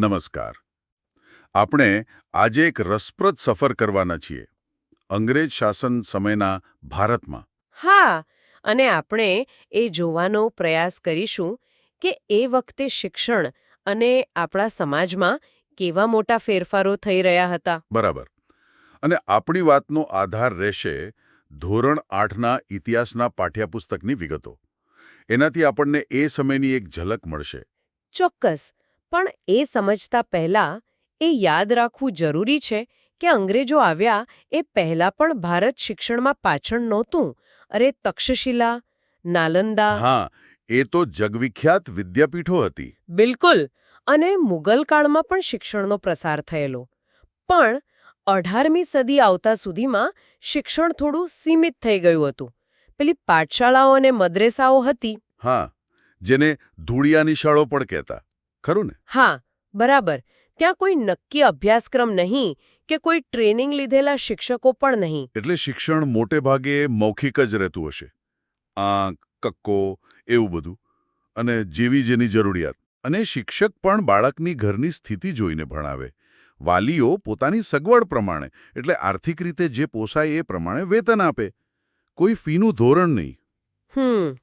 નમસ્કાર. આપણે આજે એક રસપ્રદ સફર કરવાના છીએ. અંગ્રેજ શાસન સમયના ભારતમાં. હા અને આપણે એ જોવાનો પ્રયાસ કરીશું કે એ વખતે શિક્ષણ અને આપણા સમાજમાં કેવા મોટા ફેરફારો થઈ રહ્યા હતા. બરાબર. અને આપણી વાતનો આધાર રહેશે ધોરણ આઠના ઇતિહાસના પાઠ્યપુસ્તકની વિગતો. એનાથી આપણને એ સમયની એક ઝલક મળશે. ચોક્કસ. પણ એ સમજતા પહેલા એ યાદ રાખવું જરૂરી છે કે અંગ્રેજો આવ્યા એ પહેલા પણ ભારત શિક્ષણમાં પાછળ નહોતું. અરે તક્ષશિલા નાલંદા હા એ તો જગવિખ્યાત વિદ્યાપીઠો હતી. બિલકુલ અને મુગલ કાળમાં પણ શિક્ષણનો પ્રસાર થયેલો. પણ અઢારમી સદી આવતા સુધીમાં શિક્ષણ થોડું સીમિત થઈ ગયું હતું. પેલી પાઠશાળાઓ અને મદ્રેસાઓ હતી. હા જેને ધૂળિયાની શાળો પણ કહેતા. ખરું ને? હા બરાબર. ત્યાં કોઈ નક્કી અભ્યાસક્રમ નહીં કે કોઈ ટ્રેનિંગ લીધેલા શિક્ષકો પણ નહીં. એટલે શિક્ષણ મોટે ભાગે મૌખિક જ રહેતું હશે. આંક કક્કો એવું બધું. અને જેવી જેની જરૂરિયાત. અને શિક્ષક પણ બાળકની ઘરની સ્થિતિ જોઈને ભણાવે. વાલીઓ પોતાની સગવડ પ્રમાણે એટલે આર્થિક રીતે જે પોસાય એ પ્રમાણે વેતન આપે. કોઈ ફીનું ધોરણ નહીં. હમ.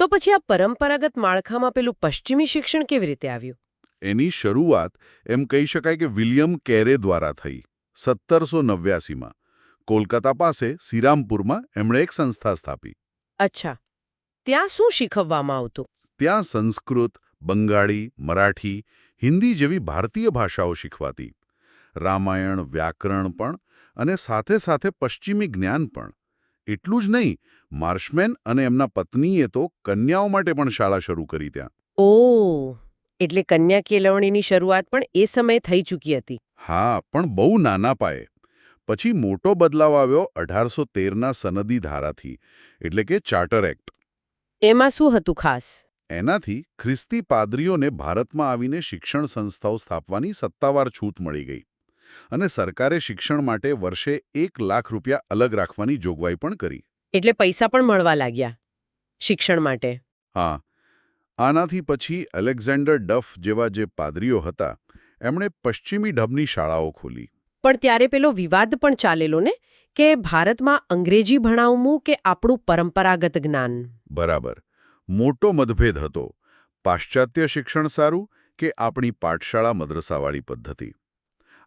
તો પછી આ પરંપરાગત માળખામાં પેલું પશ્ચિમી શિક્ષણ કેવી રીતે આવ્યું? એની શરૂઆત એમ કહી શકાય કે વિલિયમ કેરે દ્વારા થઈ સત્તરસો નવ્યાસીમાં. કોલકાતા પાસે શ્રીરામપુરમાં એમણે એક સંસ્થા સ્થાપી. અચ્છા. ત્યાં શું શીખવવામાં આવતું? ત્યાં સંસ્કૃત બંગાળી મરાઠી હિન્દી જેવી ભારતીય ભાષાઓ શીખવાતી. રામાયણ વ્યાકરણ પણ અને સાથે સાથે પશ્ચિમી જ્ઞાન પણ. એટલું જ નહીં માર્શમેન અને એમના પત્નીએ તો કન્યાઓ માટે પણ શાળા શરૂ કરી ત્યાં. ઓ એટલે કન્યા કેળવણીની શરૂઆત પણ એ સમયે થઈ ચૂકી હતી. હા પણ બહુ નાના પાયે. પછી મોટો બદલાવ આવ્યો અઢારસો તેરના સનદી ધારાથી એટલે કે ચાર્ટર એક્ટ. એમાં શું હતું ખાસ? એનાથી ખ્રિસ્તી પાદરીઓને ભારતમાં આવીને શિક્ષણ સંસ્થાઓ સ્થાપવાની સત્તાવાર છૂટ મળી ગઈ. અને સરકારે શિક્ષણ માટે વર્ષે એક લાખ રૂપિયા અલગ રાખવાની જોગવાઈ પણ કરી. એટલે પૈસા પણ મળવા લાગ્યા શિક્ષણ માટે. હા. આનાથી પછી અલેક્ઝાન્ડર ડફ જેવા જે પાદરીઓ હતા એમણે પશ્ચિમી ઢબની શાળાઓ ખોલી. પણ ત્યારે પેલો વિવાદ પણ ચાલેલો ને કે ભારતમાં અંગ્રેજી ભણાવવું કે આપણું પરંપરાગત જ્ઞાન? બરાબર. મોટો મતભેદ હતો. પાશ્ચાત્ય શિક્ષણ સારું કે આપણી પાઠશાળા મદ્રસાવાળી પદ્ધતિ?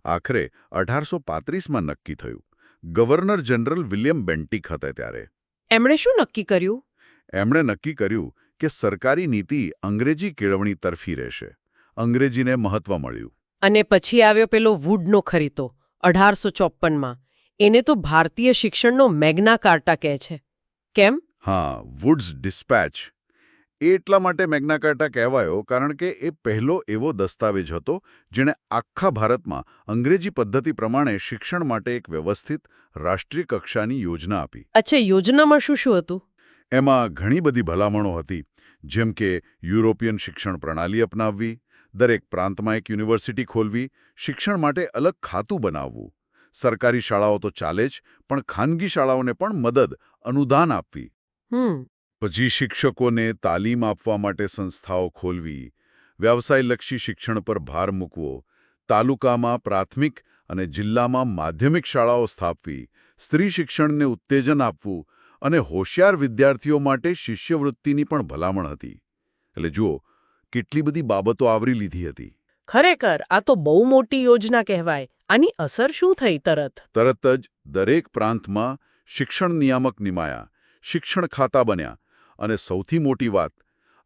આખરે અઢારસો પાંત્રીસમાં નક્કી થયું. ગવર્નર જનરલ વિલિયમ બેન્ટિક હતા ત્યારે. એમણે શું નક્કી કર્યું? એમણે નક્કી કર્યું કે સરકારી નીતિ અંગ્રેજી કેળવણી તરફી રહેશે. અંગ્રેજીને મહત્વ મળ્યું. અને પછી આવ્યો પેલો વુડનો ખરીતો અઢારસો ચોપ્પનમાં. એને તો ભારતીય શિક્ષણનો મેગ્ના કાર્ટા કહે છે. કેમ? હા વુડ્સ ડિસ્પેચ એ એટલા માટે મેગ્ના કાર્ટા કહેવાયો કારણ કે એ પહેલો એવો દસ્તાવેજ હતો જેણે આખા ભારતમાં અંગ્રેજી પદ્ધતિ પ્રમાણે શિક્ષણ માટે એક વ્યવસ્થિત રાષ્ટ્રીય કક્ષાની યોજના આપી. અચ્છા યોજનામાં શું શું હતું? એમાં ઘણી બધી ભલામણો હતી જેમ કે યુરોપિયન શિક્ષણ પ્રણાલી અપનાવવી દરેક પ્રાંતમાં એક યુનિવર્સિટી ખોલવી શિક્ષણ માટે અલગ ખાતું બનાવવું. સરકારી શાળાઓ તો ચાલે જ પણ ખાનગી શાળાઓને પણ મદદ અનુદાન આપવી. પછી શિક્ષકોને તાલીમ આપવા માટે સંસ્થાઓ ખોલવી વ્યવસાયલક્ષી શિક્ષણ પર ભાર મૂકવો તાલુકામાં પ્રાથમિક અને જિલ્લામાં માધ્યમિક શાળાઓ સ્થાપવી સ્ત્રી શિક્ષણને ઉત્તેજન આપવું અને હોશિયાર વિદ્યાર્થીઓ માટે શિષ્યવૃત્તિની પણ ભલામણ હતી. એટલે જુઓ કેટલી બધી બાબતો આવરી લીધી હતી. ખરેખર આ તો બહુ મોટી યોજના કહેવાય. આની અસર શું થઈ તરત? તરત જ દરેક પ્રાંતમાં શિક્ષણ નિયામક નિમાયા શિક્ષણ ખાતા બન્યા અને સૌથી મોટી વાત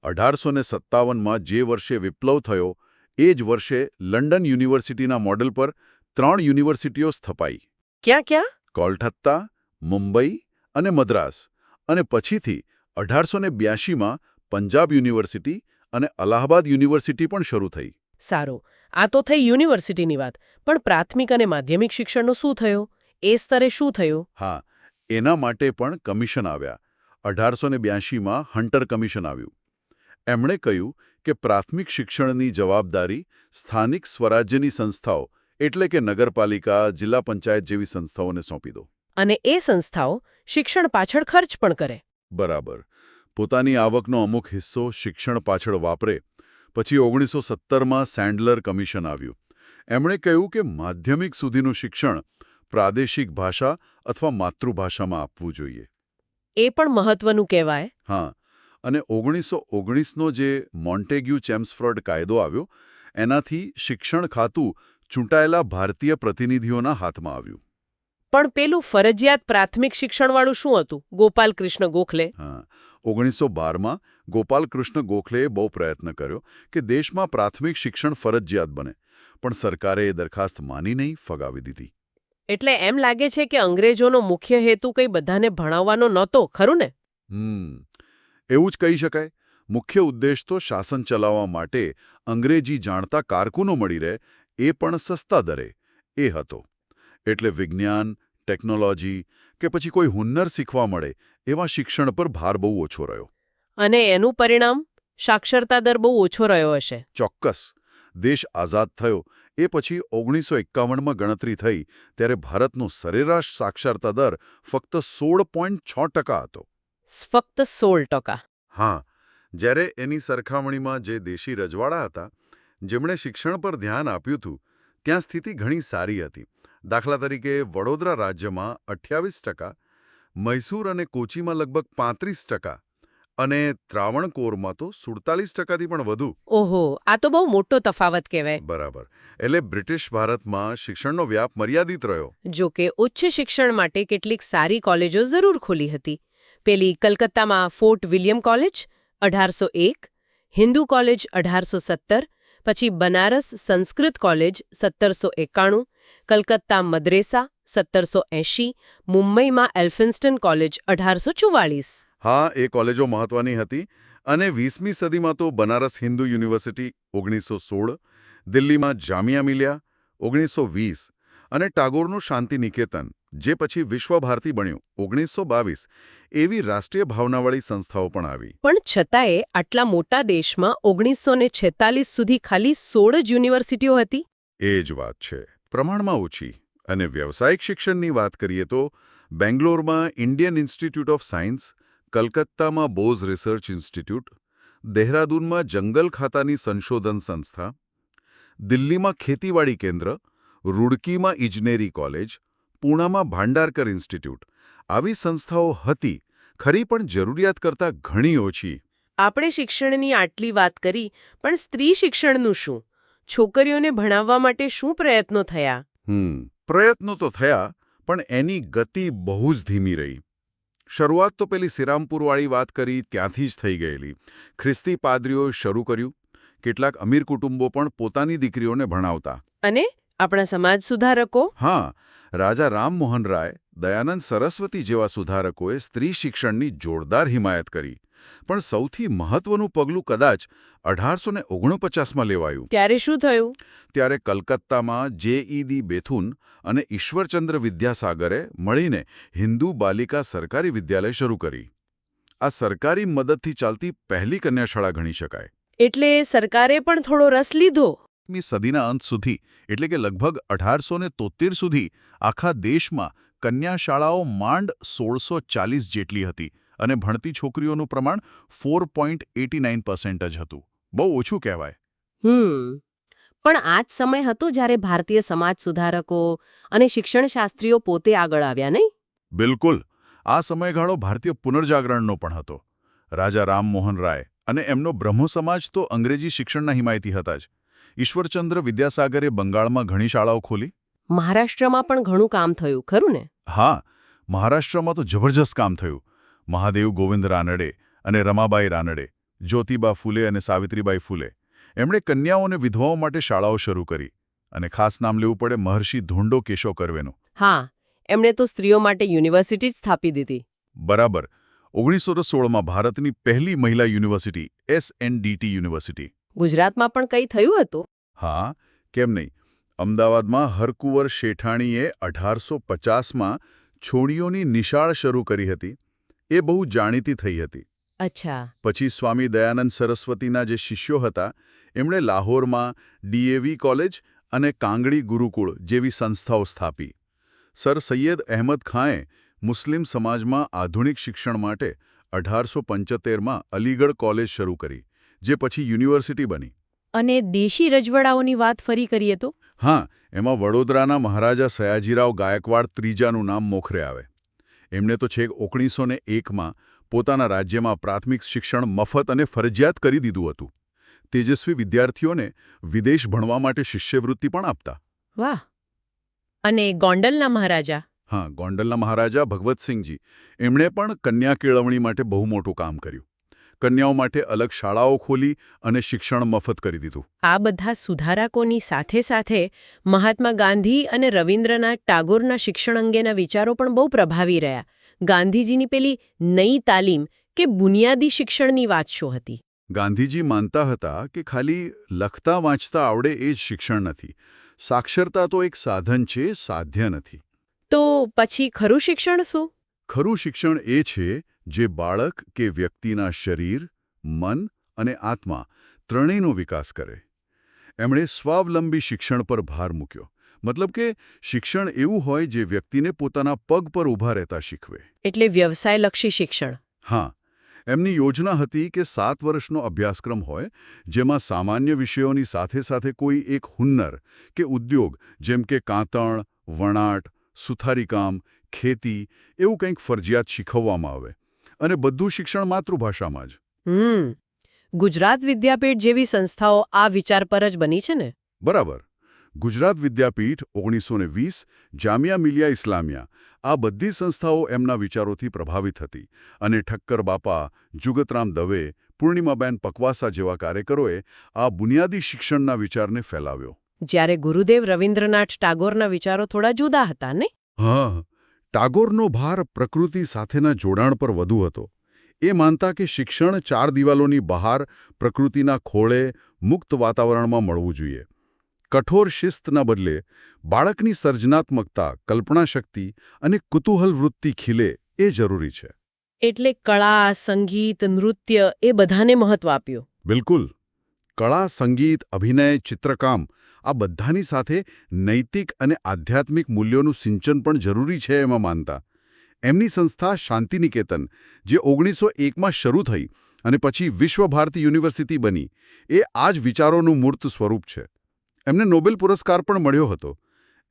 અઢારસો ને સત્તાવનમાં જે વર્ષે વિપ્લવ થયો એ જ વર્ષે લંડન યુનિવર્સિટીના મોડલ પર ત્રણ યુનિવર્સિટીઓ સ્થપાઈ. ક્યાં ક્યાં? કોલઠત્તા મુંબઈ અને મદ્રાસ. અને પછીથી અઢારસો ને બ્યાસીમાં પંજાબ યુનિવર્સિટી અને અલ્હાબાદ યુનિવર્સિટી પણ શરૂ થઈ. સારું. આ તો થઈ યુનિવર્સિટીની વાત. પણ પ્રાથમિક અને માધ્યમિક શિક્ષણનું શું થયું? એ સ્તરે શું થયું? હા એના માટે પણ કમિશન આવ્યા. અઢારસો ને બ્યાસીમાં હન્ટર કમિશન આવ્યું. એમણે કહ્યું કે પ્રાથમિક શિક્ષણની જવાબદારી સ્થાનિક સ્વરાજ્યની સંસ્થાઓ એટલે કે નગરપાલિકા જિલ્લા પંચાયત જેવી સંસ્થાઓને સોંપી દો. અને એ સંસ્થાઓ શિક્ષણ પાછળ ખર્ચ પણ કરે. બરાબર. પોતાની આવકનો અમુક હિસ્સો શિક્ષણ પાછળ વાપરે. પછી ઓગણીસો સત્તરમાં સેન્ડલર કમિશન આવ્યું. એમણે કહ્યું કે માધ્યમિક સુધીનું શિક્ષણ પ્રાદેશિક ભાષા અથવા માતૃભાષામાં આપવું જોઈએ. એ પણ મહત્વનું કહેવાય. હા અને ઓગણીસો ઓગણીસનો જે મોન્ટેગ્યુ ચેમ્સફ્રોડ કાયદો આવ્યો એનાથી શિક્ષણ ખાતું ચૂંટાયેલા ભારતીય પ્રતિનિધિઓના હાથમાં આવ્યું. પણ પેલું ફરજિયાત પ્રાથમિક શિક્ષણવાળું શું હતું? ગોપાલ કૃષ્ણ ગોખલે? હા ઓગણીસો બારમાં ગોપાલકૃષ્ણ ગોખલેએ બહુ પ્રયત્ન કર્યો કે દેશમાં પ્રાથમિક શિક્ષણ ફરજિયાત બને પણ સરકારે એ દરખાસ્ત માની નહીં ફગાવી દીધી. એટલે એમ લાગે છે કે અંગ્રેજોનો મુખ્ય હેતુ કંઈ બધાને ભણાવવાનો નહોતો ખરું ને હમ એવું જ કહી શકાય. મુખ્ય ઉદ્દેશ તો શાસન ચલાવવા માટે અંગ્રેજી જાણતા કારકુનો મળી રહે એ પણ સસ્તા દરે એ હતો. એટલે વિજ્ઞાન ટેકનોલોજી કે પછી કોઈ હુન્નર શીખવા મળે એવા શિક્ષણ પર ભાર બહુ ઓછો રહ્યો. અને એનું પરિણામ સાક્ષરતા દર બહુ ઓછો રહ્યો હશે. ચોક્કસ. દેશ આઝાદ થયો એ પછી ઓગણીસો એકાવનમાં ગણતરી થઈ ત્યારે ભારતનો સરેરાશ સાક્ષરતા દર ફક્ત સોળ પોઈન્ટ છ ટકા હતો. ફક્ત સોળ ટકા. હા જ્યારે એની સરખામણીમાં જે દેશી રજવાડા હતા જેમણે શિક્ષણ પર ધ્યાન આપ્યું હતું ત્યાં સ્થિતિ ઘણી સારી હતી. દાખલા તરીકે વડોદરા રાજ્યમાં અઠ્યાવીસ ટકા મૈસૂર અને કોચીમાં લગભગ પાંત્રીસ ટકા અને ત્રાવણકોરમાં તો સુડતાલીસ ટકાથી પણ વધુ. ઓહો આ તો બહુ મોટો તફાવત કહેવાય. બરાબર. એટલે બ્રિટિશ ભારતમાં શિક્ષણનો વ્યાપ મર્યાદિત રહ્યો. જો કે ઉચ્ચ શિક્ષણ માટે કેટલીક સારી કોલેજો જરૂર ખોલી હતી. પેલી કલકત્તામાં ફોર્ટ વિલિયમ કોલેજ અઢારસો એક હિન્દુ કોલેજ અઢારસો સત્તર પછી બનારસ સંસ્કૃત કોલેજ સત્તરસો એકાણું કલકત્તા મદ્રેસા સત્તરસો એંશી મુંબઈમાં એલ્ફિન્સ્ટન કોલેજ અઢારસો ચુવાળીસ. હા એ કોલેજો મહત્વની હતી અને વીસમી સદીમાં તો બનારસ હિન્દુ યુનિવર્સિટી ઓગણીસો સોળ દિલ્હીમાં જામિયા મિલિયા ઓગણીસો વીસ અને ટાગોરનું શાંતિ નિકેતન જે પછી વિશ્વભારતી બન્યું ઓગણીસો બાવીસ એવી રાષ્ટ્રીય ભાવનાવાળી સંસ્થાઓ પણ આવી. પણ છતાંય આટલા મોટા દેશમાં ઓગણીસો ને છેતાલીસ સુધી ખાલી સોળ જ યુનિવર્સિટીઓ હતી? એ જ વાત છે. પ્રમાણમાં ઓછી. અને વ્યવસાયિક શિક્ષણની વાત કરીએ તો બેંગ્લોરમાં ઇન્ડિયન ઇન્સ્ટિટ્યૂટ ઓફ સાયન્સ કલકત્તામાં બોઝ રિસર્ચ ઇન્સ્ટિટ્યૂટ દહેરાદૂનમાં જંગલ ખાતાની સંશોધન સંસ્થા દિલ્હીમાં ખેતીવાડી કેન્દ્ર રૂડકીમાં ઇજનેરી કોલેજ પૂણામાં ભાંડારકર ઇન્સ્ટિટ્યૂટ. આવી સંસ્થાઓ હતી ખરી પણ જરૂરિયાત કરતાં ઘણી ઓછી. આપણે શિક્ષણની આટલી વાત કરી પણ સ્ત્રી શિક્ષણનું શું? છોકરીઓને ભણાવવા માટે શું પ્રયત્નો થયા? હમ પ્રયત્નો તો થયા પણ એની ગતિ બહુ જ ધીમી રહી. શરૂઆત તો પેલી સિરામપુરવાળી વાત કરી ત્યાંથી જ થઈ ગયેલી. ખ્રિસ્તી પાદરીઓએ શરૂ કર્યું. કેટલાક અમીર કુટુંબો પણ પોતાની દીકરીઓને ભણાવતા. અને આપણા સમાજ સુધારકો? હા રાજા રામમોહન રાય દયાનંદ સરસ્વતી જેવા સુધારકોએ સ્ત્રી શિક્ષણની જોરદાર હિમાયત કરી. પણ સૌથી મહત્વનું પગલું કદાચ અઢારસો ને ઓગણપચાસમાં લેવાયું. ત્યારે શું થયું? ત્યારે કલકત્તામાં જેઈદી બેથુન અને ઈશ્વરચંદ્ર વિદ્યાસાગરે મળીને હિન્દુ બાલિકા સરકારી વિદ્યાલય શરૂ કરી. આ સરકારી મદદથી ચાલતી પહેલી કન્યાશાળા ગણી શકાય. એટલે સરકારે પણ થોડો રસ લીધો? મી સદીના અંત સુધી એટલે કે લગભગ અઢારસો સુધી આખા દેશમાં કન્યાશાળાઓ માંડ સોળસો ચાલીસ જેટલી હતી. અને ભણતી છોકરીઓનું પ્રમાણ ફોર પોઈન્ટ એટી નાઇન જ હતું. બહુ ઓછું કહેવાય. હમ. પણ આ જ સમય હતો જ્યારે ભારતીય સમાજ સુધારકો અને શિક્ષણશાસ્ત્રીઓ પોતે આગળ આવ્યા નહીં? બિલકુલ. આ સમયગાળો ભારતીય પુનર્જાગરણનો પણ હતો. રાજા રામમોહન રાય અને એમનો બ્રહ્મો સમાજ તો અંગ્રેજી શિક્ષણના હિમાયતી હતા જ. ઈશ્વરચંદ્ર વિદ્યાસાગરે બંગાળમાં ઘણી શાળાઓ ખોલી? મહારાષ્ટ્રમાં પણ ઘણું કામ થયું ખરું ને? હા. મહારાષ્ટ્રમાં તો જબરજસ્ત કામ થયું. મહાદેવ ગોવિંદ રાનડે અને રમાબાઈ રાનડે જ્યોતિબા ફૂલે અને સાવિત્રીબાઈ ફૂલે. એમણે કન્યાઓ અને વિધવાઓ માટે શાળાઓ શરૂ કરી અને ખાસ નામ લેવું પડે મહર્ષિ ધોંડો કેશો કરવેનું. હા એમણે તો સ્ત્રીઓ માટે યુનિવર્સિટી જ સ્થાપી દીધી. બરાબર. ઓગણીસો સોળમાં ભારતની પહેલી મહિલા યુનિવર્સિટી એસએનડીટી યુનિવર્સિટી. ગુજરાતમાં પણ કંઈ થયું હતું? હા કેમ નહીં? અમદાવાદમાં હરકુંવર શેઠાણીએ અઢારસો પચાસમાં છોડીઓની નિશાળ શરૂ કરી હતી. એ બહુ જાણીતી થઈ હતી. અચ્છા. પછી સ્વામી દયાનંદ સરસ્વતીના જે શિષ્યો હતા એમણે લાહોરમાં ડીએવી કોલેજ અને કાંગડી ગુરુકુળ જેવી સંસ્થાઓ સ્થાપી. સર સૈયદ અહેમદ ખાંએ મુસ્લિમ સમાજમાં આધુનિક શિક્ષણ માટે અઢારસો પંચોતેરમાં અલીગઢ કોલેજ શરૂ કરી જે પછી યુનિવર્સિટી બની. અને દેશી રજવાડાઓની વાત ફરી કરીએ તો? હા એમાં વડોદરાના મહારાજા સયાજીરાવ ગાયકવાડ ત્રીજાનું નામ મોખરે આવે. એમણે તો છેક ઓગણીસો ને એકમાં પોતાના રાજ્યમાં પ્રાથમિક શિક્ષણ મફત અને ફરજિયાત કરી દીધું હતું. તેજસ્વી વિદ્યાર્થીઓને વિદેશ ભણવા માટે શિષ્યવૃત્તિ પણ આપતા. વાહ! અને ગોંડલના મહારાજા? હા ગોંડલના મહારાજા ભગવતસિંહજી. એમણે પણ કન્યા કેળવણી માટે બહુ મોટું કામ કર્યું. કન્યાઓ માટે અલગ શાળાઓ ખોલી અને શિક્ષણ મફત કરી દીધું. આ બધા સુધારકોની સાથે સાથે મહાત્મા ગાંધી અને રવિન્દ્રનાથ ટાગોરના શિક્ષણ અંગેના વિચારો પણ બહુ પ્રભાવી રહ્યા. ગાંધીજીની પેલી નઈ તાલીમ કે બુનિયાદી શિક્ષણની વાત શું હતી? ગાંધીજી માનતા હતા કે ખાલી લખતા વાંચતા આવડે એ જ શિક્ષણ નથી. સાક્ષરતા તો એક સાધન છે સાધ્ય નથી. તો પછી ખરું શિક્ષણ શું? ખરું શિક્ષણ એ છે જે બાળક કે વ્યક્તિના શરીર મન અને આત્મા ત્રણેયનો વિકાસ કરે. એમણે સ્વાવલંબી શિક્ષણ પર ભાર મૂક્યો. મતલબ કે શિક્ષણ એવું હોય જે વ્યક્તિને પોતાના પગ પર ઊભા રહેતા શીખવે. એટલે વ્યવસાયલક્ષી શિક્ષણ. હા. એમની યોજના હતી કે સાત વર્ષનો અભ્યાસક્રમ હોય જેમાં સામાન્ય વિષયોની સાથે સાથે કોઈ એક હુન્નર કે ઉદ્યોગ જેમ કે કાંતણ વણાટ સુથારીકામ ખેતી એવું કંઈક ફરજિયાત શીખવવામાં આવે. અને બધું શિક્ષણ માતૃભાષામાં જ. હમ. ગુજરાત વિદ્યાપીઠ જેવી સંસ્થાઓ આ વિચાર પર જ બની છે ને? બરાબર. ગુજરાત વિદ્યાપીઠ ઓગણીસો ને વીસ જામિયા મિલિયા ઇસ્લામિયા આ બધી સંસ્થાઓ એમના વિચારોથી પ્રભાવિત હતી. અને ઠક્કર બાપા જુગતરામ દવે પૂર્ણિમાબેન પકવાસા જેવા કાર્યકરોએ આ બુનિયાદી શિક્ષણના વિચારને ફેલાવ્યો. જ્યારે ગુરુદેવ રવિન્દ્રનાથ ટાગોરના વિચારો થોડા જુદા હતા ને? હા. ટાગોરનો ભાર પ્રકૃતિ સાથેના જોડાણ પર વધુ હતો. એ માનતા કે શિક્ષણ ચાર દિવાલોની બહાર પ્રકૃતિના ખોળે મુક્ત વાતાવરણમાં મળવું જોઈએ. કઠોર શિસ્તના બદલે બાળકની સર્જનાત્મકતા કલ્પનાશક્તિ અને કુતૂહલ વૃત્તિ ખીલે એ જરૂરી છે. એટલે કળા સંગીત નૃત્ય એ બધાને મહત્વ આપ્યું. બિલકુલ. કળા સંગીત અભિનય ચિત્રકામ આ બધાની સાથે નૈતિક અને આધ્યાત્મિક મૂલ્યોનું સિંચન પણ જરૂરી છે એમાં માનતા. એમની સંસ્થા શાંતિનિકેતન જે ઓગણીસો એકમાં શરૂ થઈ અને પછી વિશ્વભારતી યુનિવર્સિટી બની એ આ જ વિચારોનું મૂર્ત સ્વરૂપ છે. એમને નોબેલ પુરસ્કાર પણ મળ્યો હતો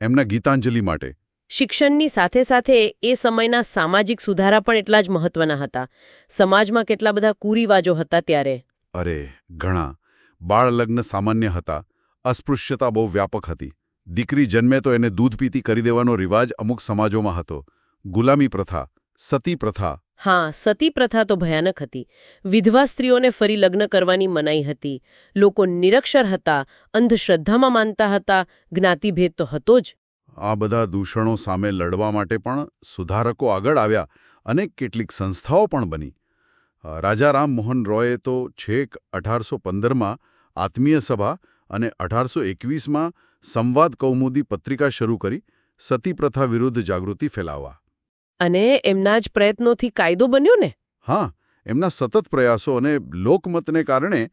એમના ગીતાંજલિ માટે. શિક્ષણની સાથે સાથે એ સમયના સામાજિક સુધારા પણ એટલા જ મહત્વના હતા. સમાજમાં કેટલા બધા કુરિવાજો હતા ત્યારે. અરે ઘણા. બાળ લગ્ન સામાન્ય હતા. અસ્પૃશ્યતા બહુ વ્યાપક હતી. દીકરી જન્મે તો એને દૂધ પીતી કરી દેવાનો રિવાજ અમુક સમાજોમાં હતો. ગુલામી પ્રથા સતી પ્રથા. હા સતી પ્રથા તો ભયાનક હતી. વિધવા સ્ત્રીઓને ફરી લગ્ન કરવાની મનાઈ હતી. લોકો નિરક્ષર હતા અંધશ્રદ્ધામાં માનતા હતા જ્ઞાતિભેદ તો હતો જ. આ બધા દૂષણો સામે લડવા માટે પણ સુધારકો આગળ આવ્યા અને કેટલીક સંસ્થાઓ પણ બની. રાજા રામ મોહન રોયે તો છેક અઢારસો પંદરમાં આત્મીય સભા અને અઢારસો એકવીસમાં સંવાદ કૌમુદી પત્રિકા શરૂ કરી સતી પ્રથા વિરુદ્ધ જાગૃતિ ફેલાવવા. અને એમના જ પ્રયત્નોથી કાયદો બન્યો ને? હા એમના સતત પ્રયાસો અને લોકમતને કારણે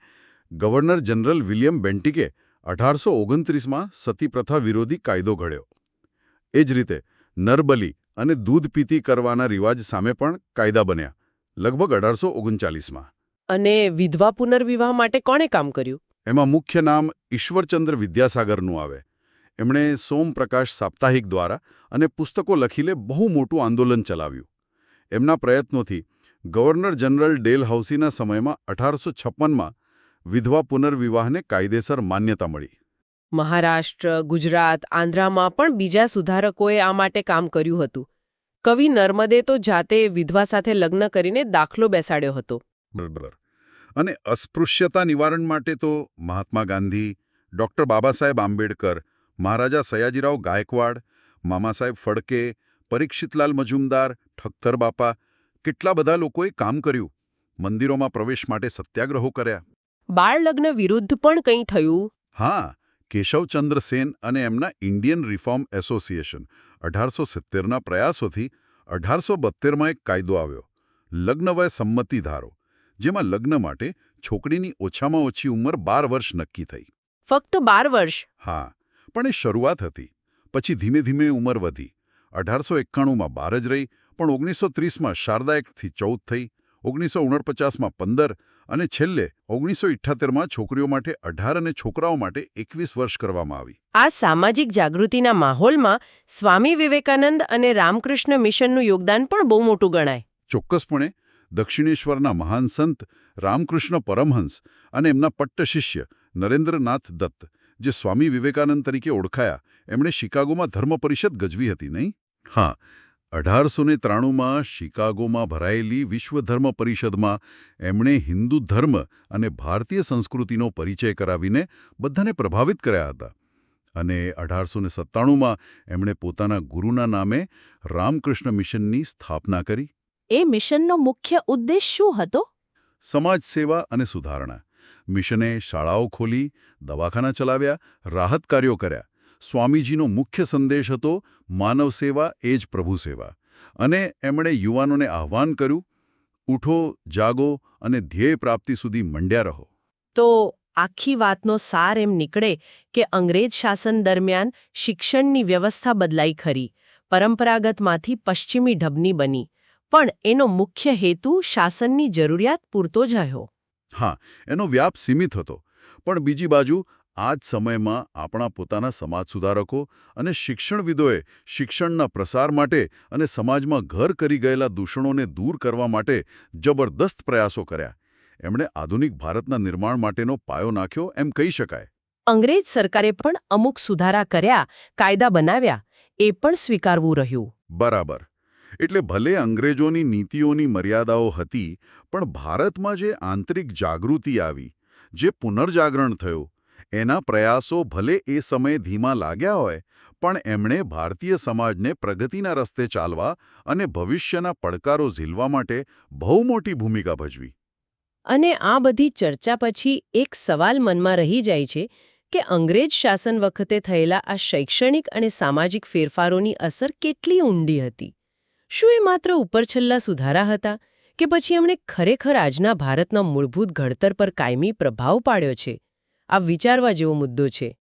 ગવર્નર જનરલ વિલિયમ બેન્ટિકે અઢારસો ઓગણત્રીસમાં સતી પ્રથા વિરોધી કાયદો ઘડ્યો. એ જ રીતે નરબલી અને દૂધ પીતી કરવાના રિવાજ સામે પણ કાયદા બન્યા લગભગ અઢારસો ઓગણચાલીસમાં. અને વિધવા પુનર્વિવાહ માટે કોણે કામ કર્યું? એમાં મુખ્ય નામ ઈશ્વરચંદ્ર વિદ્યાસાગરનું આવે. એમણે સોમપ્રકાશ સાપ્તાહિક દ્વારા અને પુસ્તકો લખીને બહુ મોટું આંદોલન ચલાવ્યું. એમના પ્રયત્નોથી ગવર્નર જનરલ ડેલ હાઉસીના સમયમાં અઢારસો છપ્પનમાં વિધવા પુનર્વિવાહને કાયદેસર માન્યતા મળી. મહારાષ્ટ્ર ગુજરાત આંધ્રામાં પણ બીજા સુધારકોએ આ માટે કામ કર્યું હતું. કવિ નર્મદે તો જાતે વિધવા સાથે લગ્ન કરીને દાખલો બેસાડ્યો હતો. બરાબર. અને અસ્પૃશ્યતા નિવારણ માટે તો મહાત્મા ગાંધી ડૉક્ટર બાબા સાહેબ આંબેડકર મહારાજા સયાજીરાવ ગાયકવાડ મામાસાહેબ ફડકે પરીક્ષિતલાલ મજુમદાર ઠક્કર બાપા કેટલા બધા લોકોએ કામ કર્યું મંદિરોમાં પ્રવેશ માટે સત્યાગ્રહો કર્યા. બાળ લગ્ન વિરુદ્ધ પણ કંઈ થયું? હા કેશવચંદ્ર સેન અને એમના ઇન્ડિયન રિફોર્મ એસોસિએશન અઢારસો સિત્તેરના પ્રયાસોથી અઢારસો બોત્તેરમાં એક કાયદો આવ્યો લગ્નવય સંમતિ ધારો. જેમાં લગ્ન માટે છોકરીની ઓછામાં ઓછી ઉંમર બાર વર્ષ નક્કી થઈ. ફક્ત બાર વર્ષ? હા પણ એ શરૂઆત હતી. પછી ધીમે ધીમે ઉંમર વધી. અઢારસો એકાણુંમાં બાર જ રહી પણ ઓગણીસો ત્રીસમાં શારદા એક્ટથી ચૌદ થઈ ઓગણીસો ઓગણપચાસમાં પંદર અને છેલ્લે ઓગણીસો ઇઠ્ઠાતેરમાં છોકરીઓ માટે અઢાર અને છોકરાઓ માટે એકવીસ વર્ષ કરવામાં આવી. આ સામાજિક જાગૃતિના માહોલમાં સ્વામી વિવેકાનંદ અને રામકૃષ્ણ મિશનનું યોગદાન પણ બહુ મોટું ગણાય. ચોક્કસપણે દક્ષિણેશ્વરના મહાન સંત રામકૃષ્ણ પરમહંસ અને એમના પટ્ટ શિષ્ય નરેન્દ્રનાથ દત્ત, જે સ્વામી વિવેકાનંદ તરીકે ઓળખાયા, એમણે શિકાગોમાં ધર્મ પરિષદ ગજવી હતી, નહીં? હા, અઢારસો ને ત્રાણુંમાં શિકાગોમાં ભરાયેલી વિશ્વ ધર્મ પરિષદમાં એમણે હિન્દુ ધર્મ અને ભારતીય સંસ્કૃતિનો પરિચય કરાવીને બધાને પ્રભાવિત કર્યા હતા. અને અઢારસો ને સત્તાણુંમાં એમણે પોતાના ગુરુના નામે રામકૃષ્ણ મિશનની સ્થાપના કરી. એ મિશનનો મુખ્ય ઉદ્દેશ શું હતો? સમાજ સેવા અને સુધારણા. મિશને શાળાઓ ખોલી દવાખાના ચલાવ્યા રાહત કાર્યો કર્યા. સ્વામીજીનો મુખ્ય સંદેશ હતો માનવ સેવા એ જ પ્રભુ સેવા અને એમણે યુવાનોને આહ્વાન કર્યું ઉઠો જાગો અને ધ્યેય પ્રાપ્તિ સુધી મંડ્યા રહો. તો આખી વાતનો સાર એમ નીકળે કે અંગ્રેજ શાસન દરમિયાન શિક્ષણની વ્યવસ્થા બદલાઈ ખરી. પરંપરાગતમાંથી પશ્ચિમી ઢબની બની. પણ એનો મુખ્ય હેતુ શાસનની જરૂરિયાત પૂરતો જ રહ્યો હા એનો વ્યાપ સીમિત હતો. પણ બીજી બાજુ આ જ સમયમાં આપણા પોતાના સમાજ સુધારકો અને શિક્ષણવિદોએ શિક્ષણના પ્રસાર માટે અને સમાજમાં ઘર કરી ગયેલા દૂષણોને દૂર કરવા માટે જબરદસ્ત પ્રયાસો કર્યા. એમણે આધુનિક ભારતના નિર્માણ માટેનો પાયો નાખ્યો એમ કહી શકાય. અંગ્રેજ સરકારે પણ અમુક સુધારા કર્યા કાયદા બનાવ્યા એ પણ સ્વીકારવું રહ્યું. બરાબર. એટલે ભલે અંગ્રેજોની નીતિઓની મર્યાદાઓ હતી, પણ ભારતમાં જે આંતરિક જાગૃતિ આવી, જે પુનર્જાગરણ થયું, એના પ્રયાસો ભલે એ સમયે ધીમા લાગ્યા હોય, પણ એમણે ભારતીય સમાજને પ્રગતિના રસ્તે ચાલવા અને ભવિષ્યના પડકારો ઝીલવા માટે બહુ મોટી ભૂમિકા ભજવી. અને આ બધી ચર્ચા પછી એક સવાલ મનમાં રહી જાય છે કે અંગ્રેજ શાસન વખતે થયેલા આ શૈક્ષણિક અને સામાજિક ફેરફારોની અસર કેટલી ઊંડી હતી? શું એ માત્ર ઉપરછલ્લા સુધારા હતા કે પછી એમણે ખરેખર આજના ભારતના મૂળભૂત ઘડતર પર કાયમી પ્રભાવ પાડ્યો છે? આ વિચારવા જેવો મુદ્દો છે.